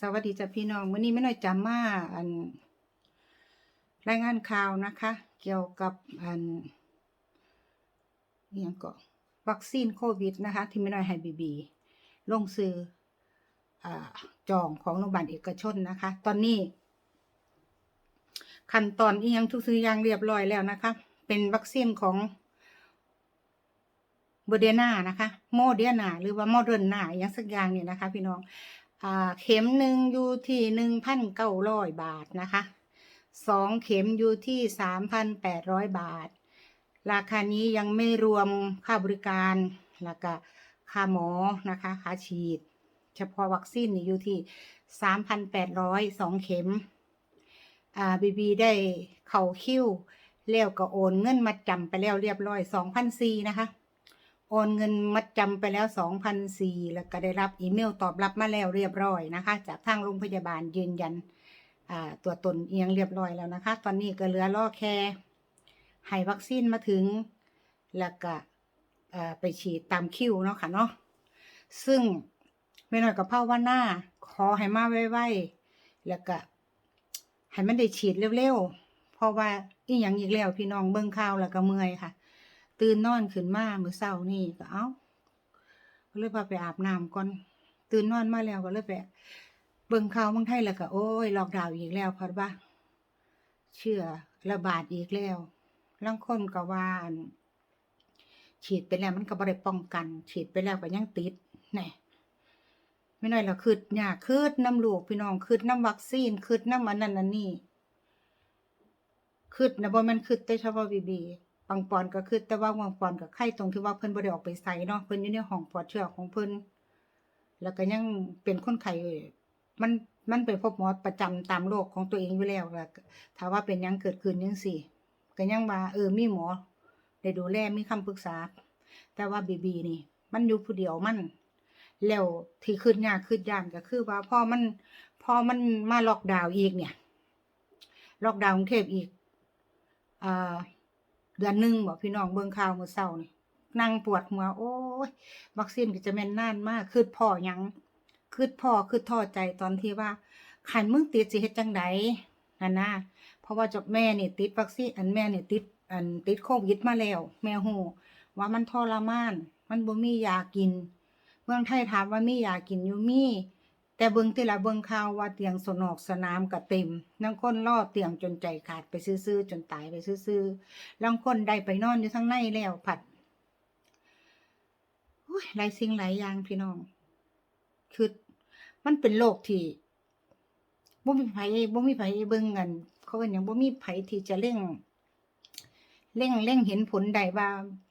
สวัสดีจ้ะพี่น้องวันนี้ไม่น้อยจำมาอัน รายงานข่าวนะคะ เกี่ยวกับอันยังก็วัคซีนโควิดนะคะ ที่ไม่น้อยให้บีบีลงซื้ออจองของโรงพยาบาลเอกชนนะคะ ตอนนี้ ขั้นตอนอียังทุกสิ่อย่างเรียบร้อยแล้วนะคะ เป็นวัคซีนของโมเดนานะคะ โมเดนาหรือว่าโมเดิร์นาอย่างสักอย่างเนี่ยนะคะ พี่น้อง เข็มหนึ่งอยู่ที่หนึ่งพันเก้าร้อยบาทนะคะสองเข็มอยู่ที่สามพันแปดร้อยบาท ราคานี้ยังไม่รวมค่าบริการแล้วก็ค่าหมอนะคะค่าฉีด เฉพาะวัคซีนนี่อยู่ที่สามพันแปดร้อยสองเข็มอ่าบีบีได้เข่าคิ้วแล้วก็โอนเงินมาจำไปแล้วเรียบร้อยสองพันสี่นะคะ โอนเงินมัดจำไปแล้ว2,004แล้วก็ได้รับอีเมลตอบรับมาแล้วเรียบร้อยนะคะ จากทางโรงพยาบาลยืนยันตัวตนเอียงเรียบร้อยแล้วนะคะ ตอนนี้ก็เหลือรอแค่ให้วัคซีนมาถึง แล้วก็ไปฉีดตามคิวเนาะค่ะเนาะซึ่งไม่น้อยกับภาวนาขอให้มาไวๆแล้วก็ให้มันได้ฉีดเร็วๆ เพราะว่าอีหยังอีกแล้วพี่น้องเบิ่งข่าวแล้วก็เมื่อยค่ะ ตื่นนอนขึ้นมามือเช้านี่ก็เอ้าก็เลยพาไปอาบน้ำก่อน ตื่นนอนมาแล้วก็เลยไปเบิ่งข่าวเมืองไทยแล้วก็โอ้ยล็อกดาวน์อีกแล้วเพราะว่าเชื้อระบาดอีกแล้วลางคนก็ว่านฉีดไปแล้วมันก็บ่ได้ป้องกัน ฉีดไปแล้วก็ยังติดแน่ไม่น้อยแล้วคืดยากคืดน้ำลูกพี่น้องคืดน้ำวัคซีนคืดน้ำอันนั้นอันนี้คืดนะบ่ม่นคืดแต่เฉพาะบีบี บางปอนก็คือแต่ว่าบางปอนก็ไข้ตรงที่ว่าเพิ่นบ่ได้ออกไปไสเนาะเพิ่นอยู่ในห้องปลอดเชื้อของเพิ่นแล้วก็ยังเป็นคนไข้มันมันไปพบหมอประจำตามโรคของตัวเองอยู่แล้วก็ถ้าว่าเป็นยังเกิดขึ้นจังซี่ก็ยังว่าเออมีหมอได้ดูแลมีคำปรึกษา แต่ว่าบีบีนี่ มันอยู่ผู้เดียวมันแล้วที่ขึ้นยากขึ้นยากก็คือว่าพอมันพอมันมาล็อกดาวน์อีกเนี่ยล็อกดาวน์กรุงเทพอีกอ่า เดือนหนึ่งบอกพี่น้องเบิ่งข่าวมื้อเช้านี่นั่งปวดหัวโอ้ยวัคซีนก็จะแม่นนานมากคืดพ่อยังคืดพ่อคืดท้อใจตอนที่ว่าขันมึงติดสิเฮ็ดจังไดนั่นนะเพราะว่าจบแม่นี่ติดวัคซีนอันแม่นี่ติดอันติดโควิดมาแล้ว แม่ฮู้ว่ามันทรมาน มันบ่มียากิน เมืองไทยถามว่ามียากินอยู่มี แต่เบิ่งแต่ละเบิ่งข่าวว่าเตียงสนอกสนามก็เต็มนังคนรอเตียงจนใจขาดไปซื่อๆจนตายไปซื่อๆลางคนได้ไปนอนอยู่ทั้งในแล้วผัดหลายสิ่งหลายอย่างพี่น้อง คือมันเป็นโลกที่บ่มีไผบ่มีไผเบิ่งกัน เขาเป็นหยังบ่มีไผที่จะเร่ง เร่งเร่งเห็นผลใดว่า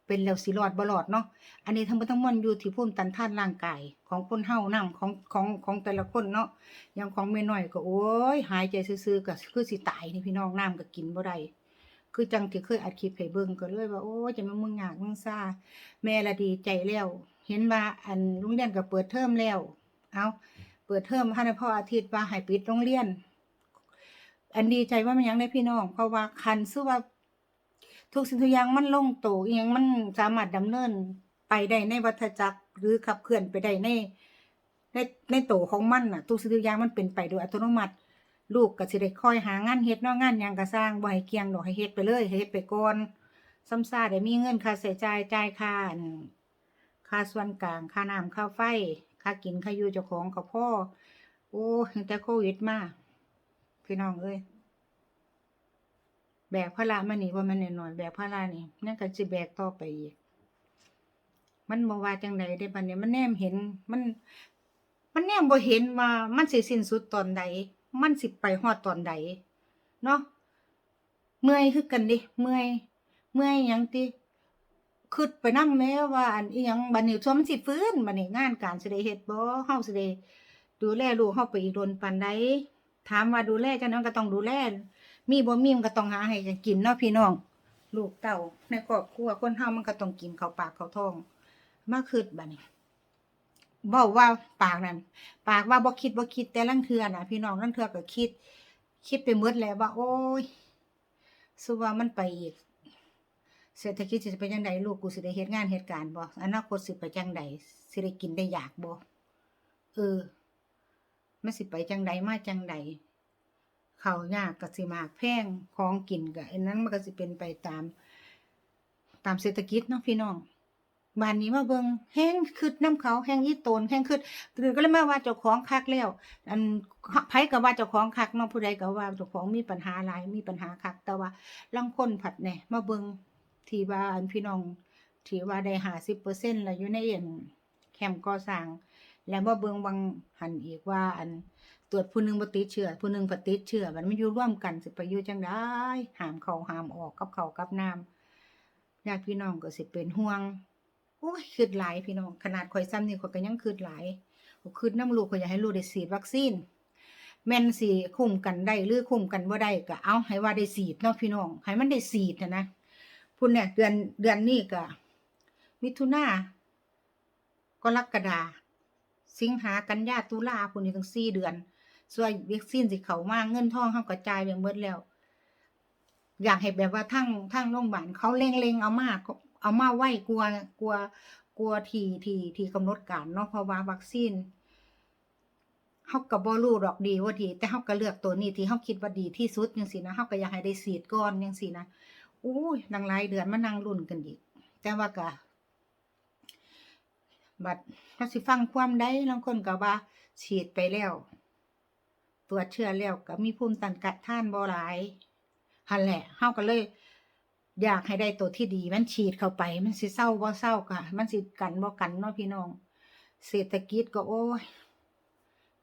เป็นแล้วสิรอดบ่รอดเนาะ อันนี้ทั้งหมดทั้งมวลอยู่ที่ภูมิต้านท่านร่างกายของคนเฮานำของของของแต่ละคนเนาะอย่างของแม่น้อยก็โอ้ยหายใจซื่อๆก็คือสิตายนี่พี่น้องน้ำก็กินบ่ได้คือจังที่เคยอัดคลิปให้เบิ่งก็เลยว่าโอ้ยจะมามึงยากมึงซาแม่ละดีใจแล้ว เห็นว่าอันโรงเรียนก็เปิดเทอมแล้ว เอาเปิดเทอมให้พ่ออาทิตย์ว่าให้ปิดโรงเรียน อันดีใจว่ามันยังได้พี่น้อง เพราะว่าคันซื่อว่า ทุกสิ่งทุกอย่างมันลงโตวอหยังมันสามารถดำเนินไปได้ในวัฏจักร หรือขับเคลื่อนไปได้ในในในโตของมันน่ะทุกสิ่งทุกอย่างมันเป็นไปโดยอัตโนมัติ ลูกก็สิได้คอยหางานเฮ็ดนาะงานยังก็สร้างบ่ให้เกียงดอกให้เฮ็ดไปเลยให้เฮ็ดไปก่อนซ้ำซ่าได้มีเงินค่าใช้จ่ายจ่ายค่าค่าส่วนกลางค่าน้ำค่าไฟค่ากินค่าอยู่เจ้าของก็พอโอ้แต่โควิดมาพี่น้องเอ้ย แบกภาระมานี่ว่ามันหน้อยแบกภาระนี่นั่นก็สิแบกต่อไปอีก มันบ่ว่าจังใดได้บัดนี้มันแนมเห็น มัน มันแนมบ่เห็นว่ามันสิสิ้นสุดตอนใด มันสิไปฮอดตอนใดเนาะเมื่อยคือกันดิเมื่อยเมื่อยยังติคิดไปนำแม้ว่าอันอีหยังบัดนี้ช่วมันสิฟื้นบัดนี้งานการสิได้เฮ็ดบ่เฮาสิได้ดูแลลูกเฮาไปอีกโดนปานใดถามว่าดูแลจังนั้นก็ต้องดูแล มีบ่มีมันก็ต้องหาให้กันกินเนาะพี่น้อง ลูกเต้าในครอบครัวคนเฮามันก็ต้องกินข้าวปากข้าวท้อง มาคิดบัดนี้เว้าว่าปากนั่นปากว่าบ่คิดบ่คิดแต่ลังเทือน่ะพี่น้องลังเทือก็คิด คิดไปหมดแล้วว่า โอ้ยสุว่ามันไปอีกเศรษฐกิจสิเป็นจังไดลูกกูสิได้เฮ็ดงานเฮ็ดการณ์บ่อนาคตสิไปจังไดสิได้กินได้อยากบ่เออมันสิไปจังใดมาจังใด เขาวยากก็สิมากแพงของกินก็อันนั้นมันก็สิเป็นไปตาม ตามเศรษฐกิจเนาะพี่น้องบ้านนี้มาเบิงแห้งคืดน้ำเขาแห้งยี่ตนแห้งคืดตื่นก็เลยมาว่าเจ้าของคักแล้ว อันไผก็ว่าเจ้าของคักเนาะผู้ใดก็ว่าเจ้าของมีปัญหาหลายมีปัญหาคัก แต่ว่าลางคนผัดแหน่ยมาเบิงที่ว่าอันพี่น้องที่ว่าได้หาสิบเปอร์เซ็นต์ล้วอยู่ในเอ็นแคมก่อสร้าง แล้วมาเบิงบางหันอีกว่า อันตรวจผู้หนึงบ่ติดเชื้อผู้หนึงบ่ติดเชื้อมันไม่อยู่ร่วมกันสิไปอยู่จังได้ห้ามเขาห้ามออกกับเขากับน้ำญาติพี่น้องก็สิเป็นห่วงโอ้ยคืดหลายพี่น้องขนาดข่อยซ้ำนี่ข่อยก็ยังคืดหลายข่อยคืดน้ำลูกข่อยอยากให้ลูกได้ฉีดวัคซีนแม่นสิคุ้มกันได้หรือคุ้มกันบ่ได้ก็เอาให้ว่าได้ฉีดเนาะพี่น้องให้มันได้ฉีดนะนะพุ่นเนี่ยเดือนเดือนนี้ก็มิถุนากรกฎา สิงหากันยาตุลาพุ่นนี่ทั้ง4เดือนส่วนวัคซีนสิเขามาเงินทองเฮาก็จ่ายไปหมดแล้ว อยากให้แบบว่าทั้งทั้งโรงพยาบาลเขาเล็งเลงเอามาเอามาไว้กลัวกลัวกลัวทีทีทีกำหนดการเนาะเพราะว่าวัคซีนเฮาก็บ่รู้ดอกดีว่าดี แต่เฮาก็เลือกตัวนี้ที่เฮาคิดว่าดีที่สุดจังซี่นะเฮาก็อยากให้ได้ฉีดก่อนจังซี่นะโอ้ยนังหลายเดือนมานั่งลุ้นกันอีกแต่ว่าก็ บัดเฮาสิฟังความได้ลางคนก็ว่า ฉีดไปแล้ว ตรวจเชื้อแล้วก็มีภูมิต้านทานบ่หลายหันแหละเฮาก็เลย อยากให้ได้ตัวที่ดี มันฉีดเข้าไป มันสิเศร้าบ่เศร้าก็มันสิกันบ่กันเนาะพี่น้อง เศรษฐกิจก็โอ้ย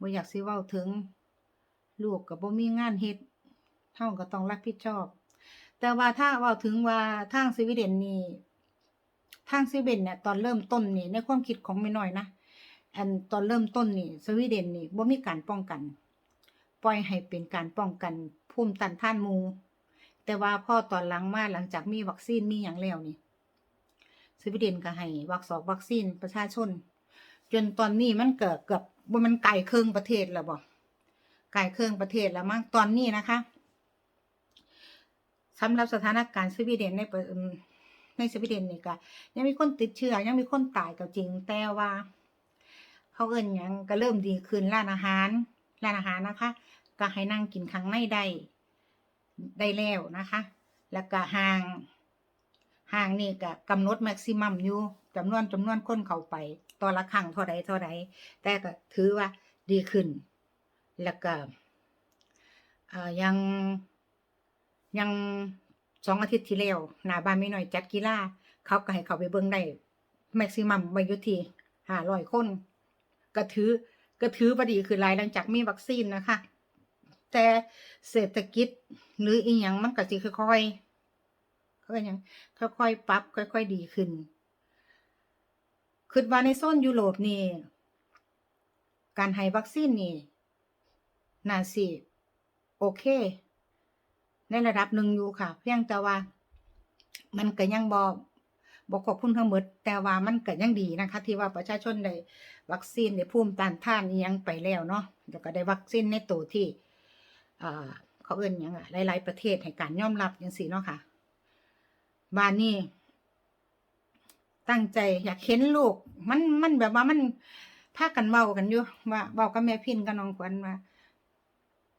บ่อยากสิเว้าถึง ลูกก็บ่มีงานเฮ็ดเฮาก็ต้องรับผิดชอบ แต่ว่าถ้าเว้าถึงว่าทางสวีเดนนี่ ทางสวีเดนเนี่ยตอนเริ่มต้นนี่ในความคิดของแม่น้อยนะอันตอนเริ่มต้นนี่สวีเดนนี่บ่มีการป้องกัน ปล่อยให้เป็นการป้องกันภูมิต้านทานมู แต่ว่าพอตอนหลังมาหลังจากมีวัคซีนมีอย่างแล้วนี่สวีเดนก็ให้วัคซอกวัคซีนประชาชน จนตอนนี้มันเกิดเกือบว่ามันไกลเครื่องประเทศแล้วบ่ไกลเครื่องประเทศแล้วมั้งตอนนี้นะคะสำหรับสถานการณ์สวีเดนใน ในสวีเดนนี่ก็ยังมีคนติดเชื้อยังมีคนตายก็จริง แต่ว่า เขาเอิ้นหยังก็เริ่มดีขึ้นร้านอาหารร้านอาหารนะคะ ก็ให้นั่งกินข้างในได้ได้แล้วนะคะ แล้วก็ห่างห่างนี่ก็กำหนดแม็กซิมัมอยู่จำนวนจำนวนคนเข้าไปต่อละครั้งเท่าใดเท่าใดแต่ก็ถือว่าดีขึ้น แล้วก็ยังยัง สองอาทิตย์ที่แล้วหน้าบ้านไม่หน้อยจัดกีฬาเขาก็ให้เขาไปเบิ่งได้แม็กซิมัมไว้อยู่ที่ห้าร้อยคนก็ถือก็ถือว่าดีคือหลายหลังจากมีวัคซีนนะคะ แต่เศรษฐกิจหรืออีหยังมันก็สิค่อยๆเขาเรียกหยังค่อยๆปรับค่อย ๆ ดีขึ้นคิดว่าในโซนยุโรปนี่การให้วัคซีนนี่น่าสิโอเค ในระดับหนึ่งอยู่ค่ะ เพียงแต่ว่า มันก็ยังบ่บ่ครบคุมทั้งหมด แต่ว่ามันก็ยังดีนะคะ ที่ว่าประชาชนได้วัคซีนได้ภูมิต้านทานยังไปแล้วเนาะแล้วก็ได้วัคซีนในตัวที่เขาเอิ้นยังหลาย ๆ ประเทศให้การยอมรับจังซี่เนาะค่ะบ้านนี้ตั้งใจอยากเห็นลูก มันมันแบบว่ามันพากันเว้ากันอยู่ว่าเว้ากับแม่พินกับน้องขวัญว่า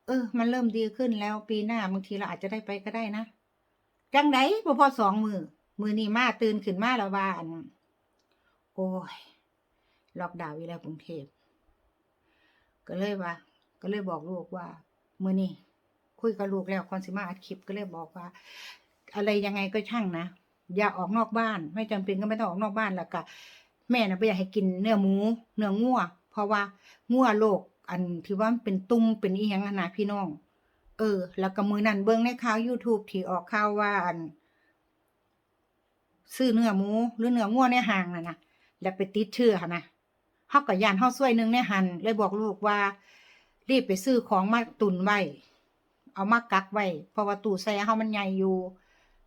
เออ มันเริ่มดีขึ้นแล้วปีหน้าบางทีเราอาจจะได้ไปก็ได้นะจังไดบ่พอสองมือมือนี้มาตื่นขึ้นมาแล้วว่าอันโอ้ยล็อกดาวน์อีแล้วกรุงเทพก็เลยว่า ก็เลยบอกลูกว่ามือนี้คุยกับลูกแล้วคอนสิมาอัดคลิปก็เลยบอกว่า อะไรยังไงก็ช่างนะอย่าออกนอกบ้าน ไม่จำเป็นก็ไม่ต้องออกนอกบ้านแล้วก็แม่นะไม่อยากให้กินเนื้อหมู เนื้องัวเพราะว่างัวโรค อันที่ว่ามันเป็นตุ่มเป็นอีหยังอะนะพี่น้อง เออ แล้วก็มือนั่นเบิ่งในข่าว YouTube ที่ออกข่าวว่าอัน ซื้อเนื้อหมูหรือเนื้องัวในห้างน่ะนะแล้วไปติดเชื้อหั่นนะเฮาก็ย่านเฮาซวยหนึงในหันเลยบอกลูกว่า รีบไปซื้อของมาตุนไว้ เอามากักไว้ เพราะว่าตู้แช่เฮามันใหญ่อยู่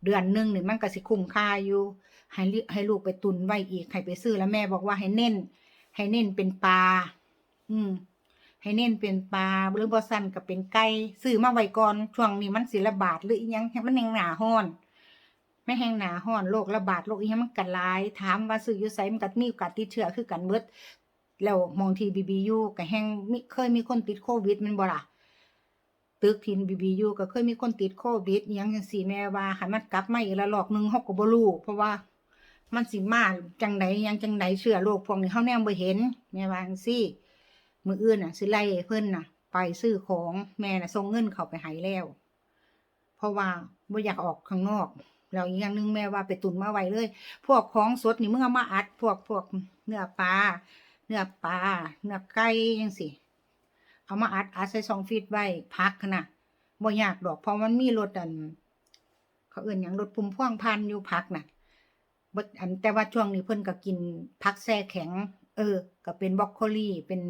เดือนหนึงนี่มันก็สิคุ้มค่าอยู่ ให้ลิให้ลูกไปตุนไว้อีกให้ไปซื้อแล้วแม่บอกว่าให้เน้น ให้เน้นเป็นปลา อืม ให้เน้นเป็นปลาหรือบ่ซั่นก็เป็นไก่ซื้อมาไว้ก่อนช่วงนี้มันสิระบาดหรืออีหยังมันแหงหนาร้อนไม่แห้งหนาห้อนโรคระบาดโรคอีหยังมันกันหลาย ถามว่าซื้ออยู่ไสมันก็มีโอกาสติดเชื้อคือกันเบิดแล้วมองทีบีบียูก็แห้งมิเคยมีคนติดโควิดมันบ่ล่ะตึกทีนบีบียูก็เคยมีคนติดโควิดยังจังซี่แม่ว่าให้มันกลับมาอีกละลอกหนึ่งเฮาก็บ่รู้เพราะว่ามันสิมาจังไดหยังจังไดเชื้อโรคพวกนี้เฮาแนมบ่เห็นแม่ว่าจังซี่ มืออื่นน่ะสิไล่เพิ่นน่ะ ไปซื้อของแม่น่ะส่งเงินเขาไปให้แล้ว เพราะว่าบ่อยากออกข้างนอกแล้วอีกอย่างหนึงแม่ว่าไปตุนมาไว้เลย พวกของสดนี่มึงเอามาอัด พวกพวกเนื้อปลาเนื้อปลาเนื้อไก่จังซี่เอามาอัดอัดใส่ซองฟีดไว้พักนะบ่อยากดอกเพราะมันมีรถอัน เขาเอื่นหยังรถพุ่มพ่วงพันอยู่พักน่ะบ่อันแต่ว่าช่วงนี้เพิ่นก็กินพักแช่แข็ง เออ ก็เป็นบรอกโคลี่เป็น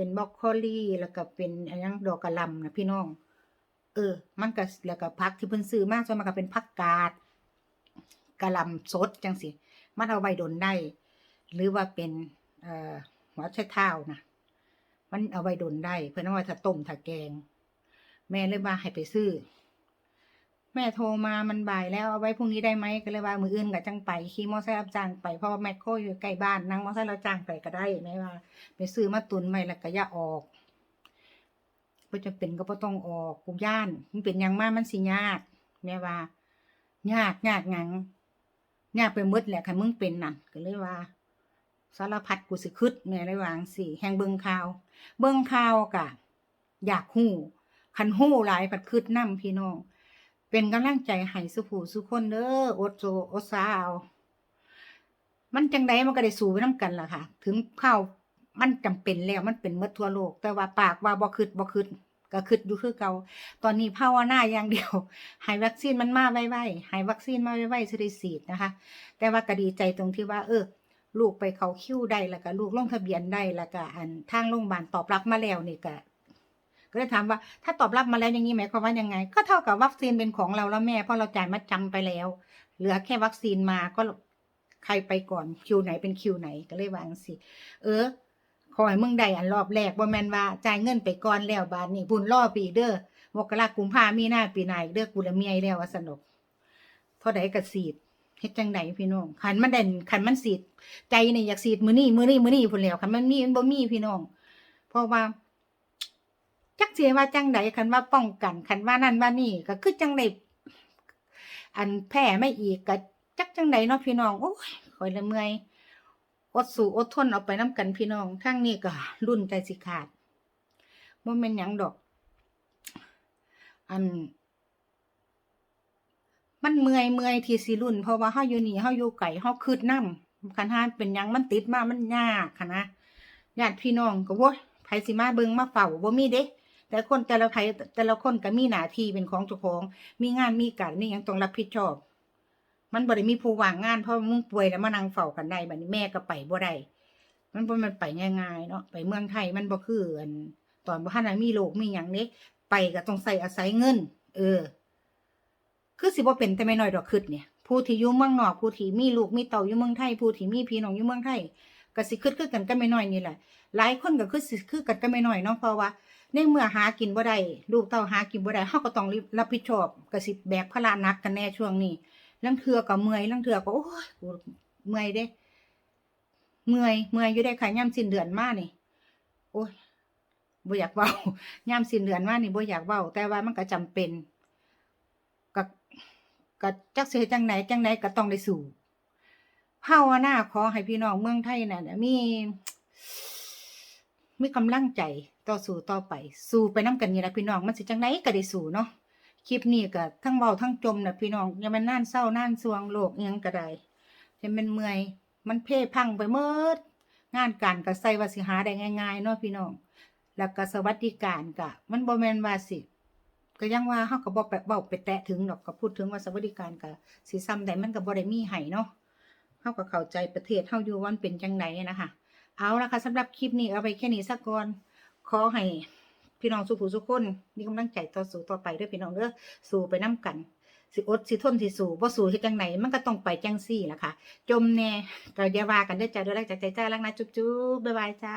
เป็นบรอกโคลีแล้วก็เป็นอันยังดอกกะลำนะพี่น้อง เออ มันก็แล้วก็พักที่เพิ่นซื้อมาส่วนมากก็เป็นผักกาดกะลำสดจังสิมันเอาใบดนได้ หรือว่าเป็นเอ่อหัวไชเท้านะมันเอาใบดนได้ เพื่อนเอาไว้ถ้าต้มถ้าแกง แม่เลยว่าให้ไปซื้อ แม่โทรมามันบ่ายแล้วเอาไว้พรุ่งนี้ได้ไหมก็เลยว่ามืออื่นกับจังไปขี่มอเตอร์ไซค์รับจ้างไปเพราะว่าแมคโครอยู่ใกล้บ้านนั่งมอเตอร์ไซค์รับจ้างไปก็ได้แม่ว่า ไปซื้อมาตุนไว้แล้วก็อย่าออกบ่จะเป็นก็บ่ต้องออกกูย่าน มันเป็นยังมากมันสิยากแม่ว่ายากยากหยังยากไปหมดแหละคันมึงเป็นนั่นก็เลยว่าสารพัดกูสิคิดแม่เลยวาจั่งสิแฮงเบิงข่าว เบิงข่าวกะ อยากฮู้คันฮู้หลายผัดคิดนํพี่น้อง เป็นกำลังใจให้สุผู้สุคนเด้ออดโซอดสาเอามันจังไดมันก็ได้สู้ไปนํกันล่ะค่ะ ถึงข้าวมันจำเป็นแล้วมันเป็นหมดทั่วโลก แต่ว่าปากว่าบ่คิดบ่คิดก็คิดอยู่คือเก่าตอนนี้ภาวนาอย่างเดียวให้วัคซีนมันมาไวๆให้วัคซีนมาไวๆสิได้ฉีดนะคะ แต่ว่าก็ดีใจตรงที่ว่า เออ ลูกไปเขาคิ้วได้แล้วก็ลูกลงทะเบียนได้แล้วก็อันทางโรงพยาบาลตอบรับมาแล้วนี่ก็ ก็เลยถามว่าถ้าตอบรับมาแล้วอย่างนี้หมายความว่ายังไง ก็เท่ากับวัคซีนเป็นของเราแล้วแม่เพราะเราจ่ายมาจำไปแล้ว เหลือแค่วัคซีนมาก็ใครไปก่อนคิวไหนเป็นคิวไหนก็เลยวางสิ เออขอให้มึงได้อันรอบแรกบ่แมนว่าจ่ายเงินไปก่อนแล้วบาดนี้บุญรอปีเด้อมกรากุมภามีหน้าปีหน้าอีกเด้อกูละเมียแล้วสนุกเท่าใดก็สีดเฮ็ดจังไดพี่น้องคันมันเด่นคันมันสีด ใจนี่อยากสีดมือนี้มื้อนี้มื้อนี้พุ่นแล้วคันมันมีมันบ่มีพี่น้อง เพราะว่า จักเสียว่าจังไดคันว่าป้องกันคันว่านั่นว่านี่ก็คือจังไดอันแพ้ไม่อีกก็จักจังไดเนาะพี่น้องโอ้ยข่อยละเมื่อยอดสู้อดทนเอาไปนํกันพี่น้องทางนี้ก็รุ่นใจสิขาดบ่แม่นหยังดอก อัน มันเมื่อยเมื่อยทีสิรุ่น เพราะว่าเฮาอยู่นี่เฮาอยู่ไกลเฮาคืดนำคันห้าเป็นหยังมันติดมามันยากค่ะนะญาติพี่น้องก็โว้ยไผสิมาเบิงมาเฝ้าบ่มีเด้ แต่คนแต่ละไผแต่ละคนก็มีหน้าที่เป็นของเจ้าของ มีงานมีการมีหยังต้องรับผิดชอบ มันบ่ได้มีผู้ว่างงานเพราะมึงป่วยแล้วมานั่งเฝ้ากันได้บัดนี้แม่ก็ไปบ่ได้มันบ่มันไปง่ายๆเนาะไปเมืองไทยมันบ่คืออันตอนบ่ทันได้มีโรคมีหยังเด้ไปก็ต้องใส่อาศัยเงิน เออ คือสิบ่เป็นแต่ไม่น้อยดอกคิดเนี่ย ผู้ที่อยู่เมืองนอกผู้ที่มีลูกมีเต้าอยู่เมืองไทย ผู้ที่มีพี่น้องอยู่เมืองไทยก็สิคิดคือกันก็ไม่น้อยนี่แหละ หลายคนก็คือสิคือกันก็ไม่น้อยเนาะเพราะว่า ในเมื่อหากินบ่ได้ลูกเต้าหากินบ่ได้เฮาก็ต้องรับผิดชอบก็สิแบกภาระหนักกันแน่ช่วงนี้ลังเทื่อก็เมื่อยลังเทื่อก็โอ้ยกูเมื่อยเด้ เมื่อยเมื่อยอยู่ได้ค่ะยามสิ้นเดือนมานี่ โอ้ยบ่อยากเว้ายามสิ้นเดือนมานี่บ่อยากเว้าแต่ว่ามันก็จำเป็นก็ก็จักสิเฮ็ดจังไหนจังไดก็ต้องได้สู้ภาวนาขอให้พี่น้องเมืองไทยน่ะมี มีกำลังใจต่อสู้ต่อไป สู้ไปนํกันนี่ละพี่น้องมันสิจังไดก็ได้สู้เนาะคลิปนี้ก็ทั้งเว้าทั้งจมนะพี่น้องย่ามันนานเศร้านานสวงโลกอิหยังก็ได้จะมันเมื่อย มันเพ่พังไปหมดงานการก็ใส่วาสิหาได้ง่ายๆเนาะพี่น้อง แล้วก็สวัสดิการก็มันบ่แมนว่าสิก็ยังว่าเฮาก็บ่ไปเว้าไปแตะถึงดอกก็พูดถึงว่าสวัสดิการก็สิซ้ำใดมันก็บ่ได้มีให้เนาะเฮาก็เข้าใจประเทศเฮาอยู่ว่ามันเป็นจังไดนะคะ เอาละค่ะสำหรับคลิปนี้เอาไปแค่นี้สักก่อนขอให้พี่น้องสุผู้สุคนมีกำลังใจต่อสู้ต่อไปด้วยพี่น้องเด้อสู้ไปน้ำกัน สิอดสิทนสิสู้บ่สู้เฮ็ดจังไหนมันก็ต้องไปจังซี่ล่ะค่ะ จมแน่ก็อย่าว่ากันเด้อจ้าเด้อรักจากใจจ้ารักนะจุ๊บๆบ๊ายบายจ้า